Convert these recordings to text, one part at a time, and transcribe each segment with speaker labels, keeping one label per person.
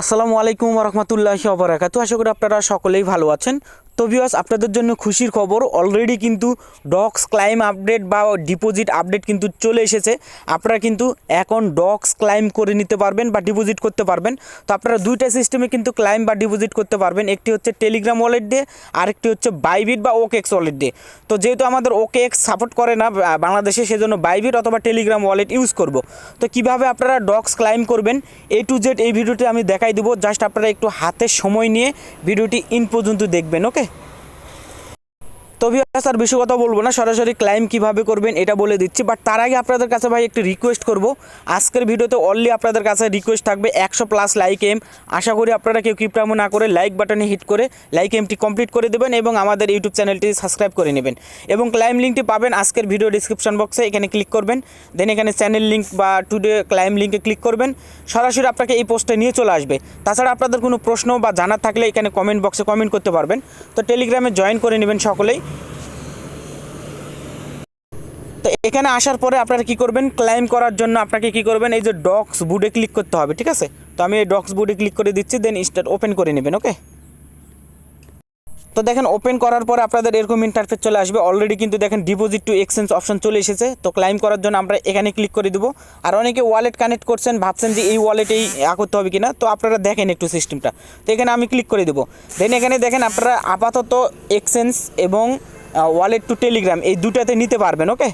Speaker 1: আসসালামু আলাইকুম রহমতুল্লাহি অবরাকাতু আশা করি আপনারা সকলেই ভালো আছেন। তো ভিউয়ার্স আপনাদের জন্য খুশির খবর অলরেডি কিন্তু ডক্স ক্লাইম আপডেট বা ডিপোজিট আপডেট কিন্তু চলে এসেছে। আপনারা কিন্তু এখন ডক্স ক্লাইম করে নিতে পারবেন বা ডিপোজিট করতে পারবেন। তো আপনারা দুইটা সিস্টেমে কিন্তু ক্লাইম বা ডিপোজিট করতে পারবেন। একটি হচ্ছে টেলিগ্রাম ওয়ালেট দিয়ে, আরেকটি হচ্ছে বাইবিট বা ওকে এক্স ওয়ালেট দিয়ে। তো যেহেতু আমাদের ওকে এক্স সাপোর্ট করে না বাংলাদেশে, সেজন্য বাইবিট অথবা টেলিগ্রাম ওয়ালেট ইউজ করব। তো কীভাবে আপনারা ডক্স ক্লাইম করবেন এ টু জেড এই ভিডিওটি আমি দেখাই দেবো। জাস্ট আপনারা একটু হাতে সময় নিয়ে ভিডিওটি ইন পর্যন্ত দেখবেন ওকে তো আর বেশি কথা বলব না, সরাসরি ক্লাইম কীভাবে করবেন এটা বলে দিচ্ছি বাট তার আগে আপনাদের কাছে ভাই একটি রিকোয়েস্ট করব। আজকের ভিডিওতে অনলি আপনাদের কাছে রিকোয়েস্ট থাকবে একশো প্লাস লাইক এম আশা করি আপনারা কেউ কিপটামো না করে লাইক বাটনে হিট করে লাইক এমটি কমপ্লিট করে দেবেন এবং আমাদের ইউটিউব চ্যানেলটি সাবস্ক্রাইব করে নেবেন। এবং ক্লাইম লিঙ্কটি পাবেন আজকের ভিডিও ডিসক্রিপশন বক্সে এখানে ক্লিক করবেন। দেন এখানে চ্যানেল লিঙ্ক বা টুডে ক্লাইম লিঙ্কে ক্লিক করবেন। সরাসরি আপনাকে এই পোস্টে নিয়ে চলে আসবে। তাছাড়া আপনাদের কোনো প্রশ্ন বা জানার থাকলে এখানে কমেন্ট বক্সে কমেন্ট করতে পারবেন। তো টেলিগ্রামে জয়েন করে নেবেন সকলেই। এখানে আসার পরে আপনারা কি করবেন? ক্লাইম করার জন্য আপনাকে কি করবেন? এই যে ডক্স বুডে ক্লিক করতে হবে, ঠিক আছে? তো আমি এই ডক্স বুডে ক্লিক করে দিচ্ছি দেন স্টার্ট ওপেন করে নেবেন ওকে তো দেখেন ওপেন করার পরে আপনাদের এরকম ইন্টারফেস চলে আসবে। অলরেডি কিন্তু দেখেন ডিপোজিট টু এক্সচেঞ্জ অপশন চলে এসেছে। তো ক্লাইম করার জন্য আমরা এখানে ক্লিক করে দেবো। আর অনেকে ওয়ালেট কানেক্ট করছেন, ভাবছেন যে এই ওয়ালেটেই আ করতে হবে কিনা। তো আপনারা দেখেন একটু সিস্টেমটা তো এখানে আমি ক্লিক করে দেবো। দেন এখানে দেখেন আপনারা আপাতত এক্সচেঞ্জ এবং ওয়ালেট টু টেলিগ্রাম এই দুটাতে নিতে পারবেন ওকে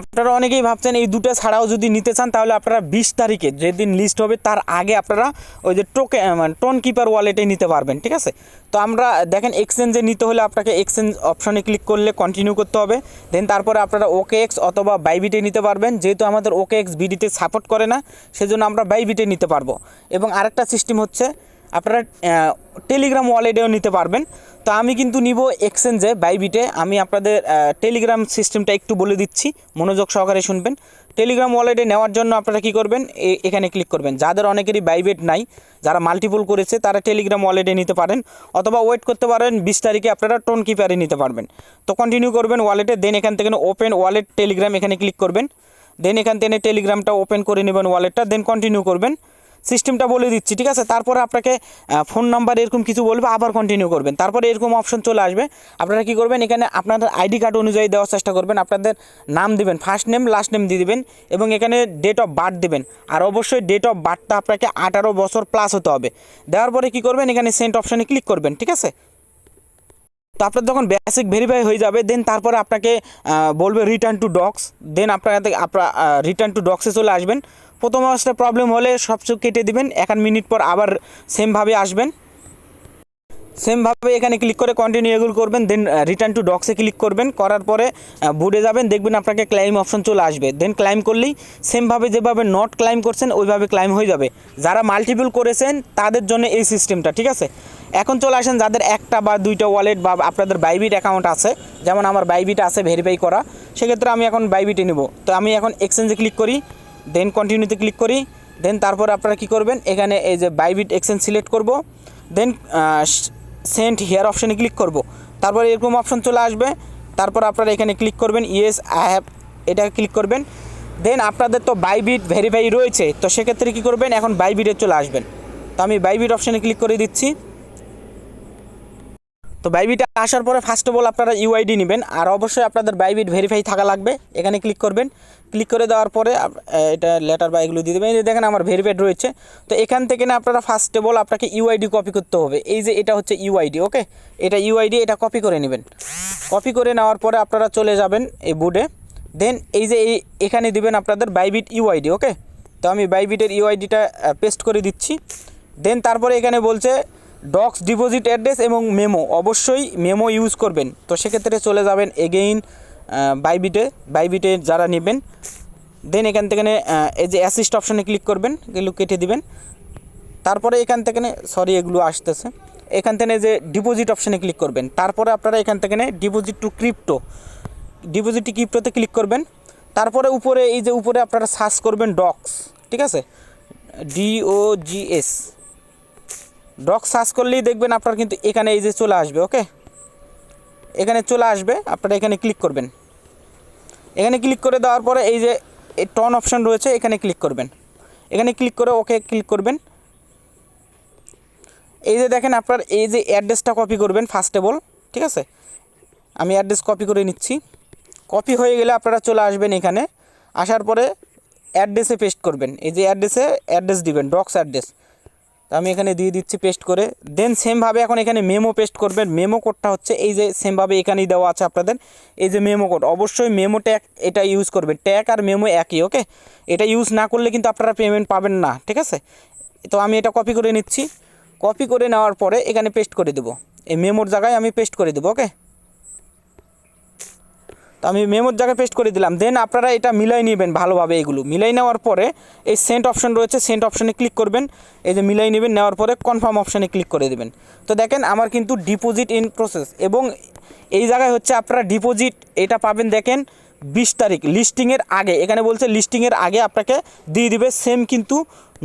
Speaker 1: আপনারা অনেকেই ভাবছেন এই দুটো ছাড়াও যদি নিতে চান, তাহলে আপনারা বিশ তারিখে যেদিন লিস্ট হবে, তার আগে আপনারা ওই যে টোকে মানে টোন কিপার ওয়ালেটে নিতে পারবেন, ঠিক আছে? তো আমরা দেখেন এক্সচেঞ্জে নিতে হলে আপনাকে এক্সচেঞ্জ অপশনে ক্লিক করলে কন্টিনিউ করতে হবে। দেন তারপরে আপনারা ওকে এক্স অথবা বাইবিটে নিতে পারবেন, যেহেতু আমাদের ওকে এক্স বিডিতে সাপোর্ট করে না, সেজন্য আমরা বাইবিটে নিতে পারব। এবং আরেকটা সিস্টেম হচ্ছে আপনারা টেলিগ্রাম ওয়ালেটেও নিতে পারবেন। তো আমি কিন্তু নিব এক্সচেঞ্জে বাইবিটে আমি আপনাদের টেলিগ্রাম সিস্টেমটা একটু বলে দিচ্ছি, মনোযোগ সহকারে শুনবেন। টেলিগ্রাম ওয়ালেটে নেওয়ার জন্য আপনারা কি করবেন? এখানে ক্লিক করবেন। যাদের অনেকেরই বাইবিট নাই, যারা মাল্টিপল করেছে, তারা টেলিগ্রাম ওয়ালেটে নিতে পারেন। অথবা ওয়েট করতে পারেন, বিশ তারিখে আপনারা টোন কিপারে নিতে পারবেন। তো কন্টিনিউ করবেন ওয়ালেটে দেন এখান থেকে ওপেন ওয়ালেট টেলিগ্রাম এখানে ক্লিক করবেন। দেন এখান থেকে টেলিগ্রামটা ওপেন করে নেবেন ওয়ালেটটা দেন কন্টিনিউ করবেন। সিস্টেমটা বলে দিচ্ছি, ঠিক আছে? তারপরে আপনাকে ফোন নাম্বার এরকম কিছু বলবে, আবার কন্টিনিউ করবেন। তারপরে এরকম অপশন চলে আসবে। আপনারা কি করবেন, এখানে আপনাদের আইডি কার্ড অনুযায়ী দেওয়ার চেষ্টা করবেন, আপনাদের নাম দিবেন ফার্স্ট নেম লাস্ট নেম দিয়ে দেবেন, এবং এখানে ডেট অফ বার্থ দেবেন। আর অবশ্যই ডেট অফ বার্থটা আপনাকে আঠারো বছর প্লাস হতে হবে। দেওয়ার পরে কি করবেন, এখানে সেন্ট অপশনে ক্লিক করবেন, ঠিক আছে? তো আপনার যখন বেসিক ভেরিফাই হয়ে যাবে দেন তারপরে আপনাকে বলবে রিটার্ন টু ডক্স দেন আপনার আপনার রিটার্ন টু ডক্সে চলে আসবেন। প্রথম অবস্থায় প্রবলেম হলে সব কিছু কেটে দিবেন, এক মিনিট পর আবার সেমভাবে আসবেন। সেমভাবে এখানে ক্লিক করে কন্টিনিউ এগুলো করবেন দেন রিটার্ন টু ডক্সে ক্লিক করবেন, করার পরে বুডে যাবেন, দেখবেন আপনাকে ক্লাইম অপশন চলে আসবে। দেন ক্লাইম করলেই সেমভাবে যেভাবে নট ক্লাইম করছেন, ওইভাবে ক্লাইম হয়ে যাবে। যারা মাল্টিপল করেছেন, তাদের জন্য এই সিস্টেমটা ঠিক আছে? এখন চলে আসেন যাদের একটা বা দুইটা ওয়ালেট বা আপনাদের বাইবিট অ্যাকাউন্ট আছে, যেমন আমার বাইবিট আছে ভেরিফাই করা, সেক্ষেত্রে আমি এখন বাইবিটে নিব। তো আমি এখন এক্সচেঞ্জে ক্লিক করি। দেন কন্টিনিউতে ক্লিক করি। দেন তারপর আপনারা কি করবেন? এখানে এই যে বাইবিট এক্সচেঞ্জ সিলেক্ট করব। দেন সেন্ট হেয়ার অপশানে ক্লিক করব। তারপর এরকম অপশন চলে আসবে। তারপর আপনারা এখানে ক্লিক করবেন ইয়েস আই হ্যাভ এটা ক্লিক করবেন। দেন আপনাদের তো বাইবিট ভেরিফাই রয়েছে। তো সেক্ষেত্রে কী করবেন? এখন বাইবিটে চলে আসবেন। তো আমি বাইবিট অপশানে ক্লিক করে দিচ্ছি। তো বাইবিটা আসার পরে ফার্স্ট অফ অল আপনারা ইউআইডি নেবেন, আর অবশ্যই আপনাদের বাইবিট ভেরিফাই থাকা লাগবে। এখানে ক্লিক করবেন। ক্লিক করে দেওয়ার পরে এটা লেটার বা এগুলো দিয়ে দেবেন। এই দেখেন আমার ভেরিফাইড রয়েছে। তো এখান থেকে না আপনারা ফার্স্ট অফ অল আপনাকে ইউআইডি কপি করতে হবে। এই যে এটা হচ্ছে ইউআইডি ওকে এটা ইউআইডি এটা কপি করে নেবেন। কপি করে নেওয়ার পরে আপনারা চলে যাবেন এই বুডে দেন এই যে এই এখানে দিবেন আপনাদের বাইবিট ইউআইডি ওকে তো আমি বাইবিটের ইউআইডিটা পেস্ট করে দিচ্ছি। দেন তারপরে এখানে বলছে ডক্স ডিপোজিট অ্যাড্রেস এবং মেমো। অবশ্যই মেমো ইউজ করবেন। তো সেক্ষেত্রে চলে যাবেন এগেইন বাইবিটে বাইবিটে যারা নেবেন দেন এখান থেকে এই যে অ্যাসিস্ট অপশানে ক্লিক করবেন, এগুলো কেটে দিবেন। তারপরে এখান থেকে সরি এগুলো আসতেছে। এখান থেকে যে ডিপোজিট অপশানে ক্লিক করবেন। তারপরে আপনারা এখান থেকে deposit to crypto deposit to ক্রিপ্টোতে click করবেন। তারপরে উপরে, এই যে উপরে আপনারা সার্চ করবেন ডক্স। ঠিক আছে? ডিও জিএস ডক সার্চ করলেই দেখবেন আপনার কিন্তু এখানে এই যে চলে আসবে ওকে এখানে চলে আসবে, আপনারা এখানে ক্লিক করবেন। এখানে ক্লিক করে দেওয়ার পরে এই যে টন অপশান রয়েছে, এখানে ক্লিক করবেন। এখানে ক্লিক করে ওকে ক্লিক করবেন। এই যে দেখেন আপনার এই যে অ্যাড্রেসটা কপি করবেন ফার্স্ট অল ঠিক আছে? আমি অ্যাড্রেস কপি করে নিচ্ছি। কপি হয়ে গেলে আপনারা চলে আসবেন এখানে। আসার পরে অ্যাড্রেসে পেস্ট করবেন। এই যে অ্যাড্রেসে অ্যাড্রেস দিবেন ডক্স অ্যাড্রেস তো আমি এখানে দিয়ে দিচ্ছি পেস্ট করে। দেন সেমভাবে এখন এখানে মেমো পেস্ট করবেন। মেমো কোডটা হচ্ছে এই যে সেমভাবে এখানেই দেওয়া আছে আপনাদের। এই যে মেমো কোড অবশ্যই মেমো ট্যাগ এটা ইউজ করবেন। ট্যাগ আর মেমো একই ওকে এটা ইউজ না করলে কিন্তু আপনারা পেমেন্ট পাবেন না, ঠিক আছে? তো আমি এটা কপি করে নিচ্ছি। কপি করে নেওয়ার পরে এখানে পেস্ট করে দেবো। এই মেমোর জায়গায় আমি পেস্ট করে দেবো ওকে তো আমি মেমোর জায়গায় পেস্ট করে দিলাম। দেন আপনারা এটা মিলাই নেবেন ভালোভাবে এগুলো। মিলাই নেওয়ার পরে এই সেন্ট অপশন রয়েছে সেন্ট অপশনে ক্লিক করবেন। এই যে মিলাই নেবেন, নেওয়ার পরে কনফার্ম অপশনে ক্লিক করে দেবেন। তো দেখেন আমার কিন্তু ডিপোজিট ইন প্রসেস এবং এই জায়গায় হচ্ছে আপনারা ডিপোজিট এটা পাবেন দেখেন বিশ তারিখ লিস্টিংয়ের আগে। এখানে বলছে লিস্টিংয়ের আগে আপনাকে দিয়ে দিবে সেম কিন্তু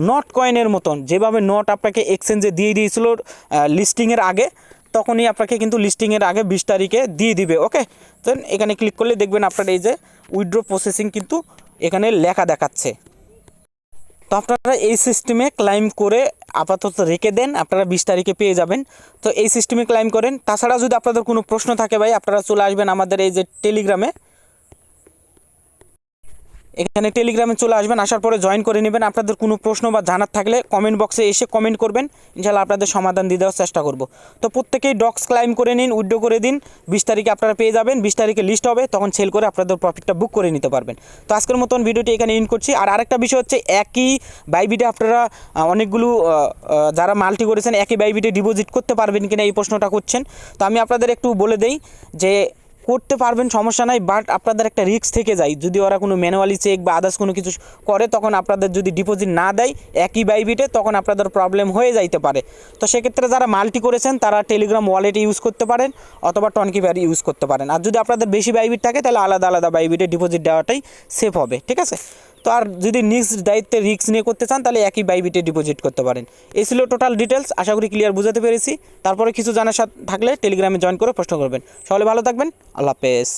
Speaker 1: নট কয়েনের মতন। যেভাবে নট আপনাকে এক্সচেঞ্জে দিয়ে দিয়েছিল লিস্টিংয়ের আগে। তখনই আপনাকে কিন্তু লিস্টিংয়ের আগে বিশ তারিখে দিয়ে দিবে ওকে তো এখানে ক্লিক করলে দেখবেন আপনার এই যে উইড্রো প্রসেসিং কিন্তু এখানে লেখা দেখাচ্ছে। তো আপনারা এই সিস্টেমে ক্লাইম করে আপাতত রেখে দেন, আপনারা বিশ তারিখে পেয়ে যাবেন। তো এই সিস্টেমে ক্লাইম করেন। তাছাড়া যদি আপনাদের কোনো প্রশ্ন থাকে ভাই, আপনারা চলে আসবেন আমাদের এই যে টেলিগ্রামে এখানে টেলিগ্রামে চলে আসবেন, আসার পরে জয়েন করে নেবেন। আপনাদের কোনো প্রশ্ন বা জানার থাকলে কমেন্ট বক্সে এসে কমেন্ট করবেন। ইনশাল্লাহ আপনাদের সমাধান দিয়ে দেওয়ার চেষ্টা করব। তো প্রত্যেকেই ডক্স ক্লাইম করে নিন, উইড্রো করে দিন। বিশ তারিখে আপনারা পেয়ে যাবেন, বিশ তারিখে লিস্ট হবে, তখন সেল করে আপনাদের প্রফিটটা বুক করে নিতে পারবেন। তো আজকের মতন ভিডিওটি এখানে ইন করছি। আর আরেকটা বিষয় হচ্ছে, একই বাইবিটে আপনারা অনেকগুলো যারা মাল্টি করেছেন, একই বাইবিটে ডিপোজিট করতে পারবেন কিনা এই প্রশ্নটা করছেন। তো আমি আপনাদের একটু বলে দেই যে করতে পারবেন, সমস্যা নাই বাট আপনাদের একটা রিস্ক থেকে যায়। যদি ওরা কোনো ম্যানুয়ালি চেক বা আদার্স কোনো কিছু করে, তখন আপনাদের যদি ডিপোজিট না দেয়, একই বাইবিটে তখন আপনাদের প্রবলেম হয়ে যাইতে পারে। তো সেক্ষেত্রে যারা মাল্টি করেছেন, তারা টেলিগ্রাম ওয়ালেট ইউজ করতে পারেন, অথবা টনকি প্যারি ইউজ করতে পারেন। আর যদি আপনাদের বেশি বাইবিট থাকে, তাহলে আলাদা আলাদা বাইবিটে ডিপোজিট দেওয়াটাই সেফ হবে, ঠিক আছে? তো আর যদি নিক্স দায়িত্বে রিস্ক নিয়ে করতে চান, তাহলে একই বাইবিটে ডিপোজিট করতে পারেন। এই ছিল টোটাল ডিটেলস আশা করি ক্লিয়ার বুঝাতে পেরেছি। তারপরে কিছু জানার থাকলে টেলিগ্রামে জয়েন করে প্রশ্ন করবেন। সকলে ভালো থাকবেন, আল্লাহ হাফেজ।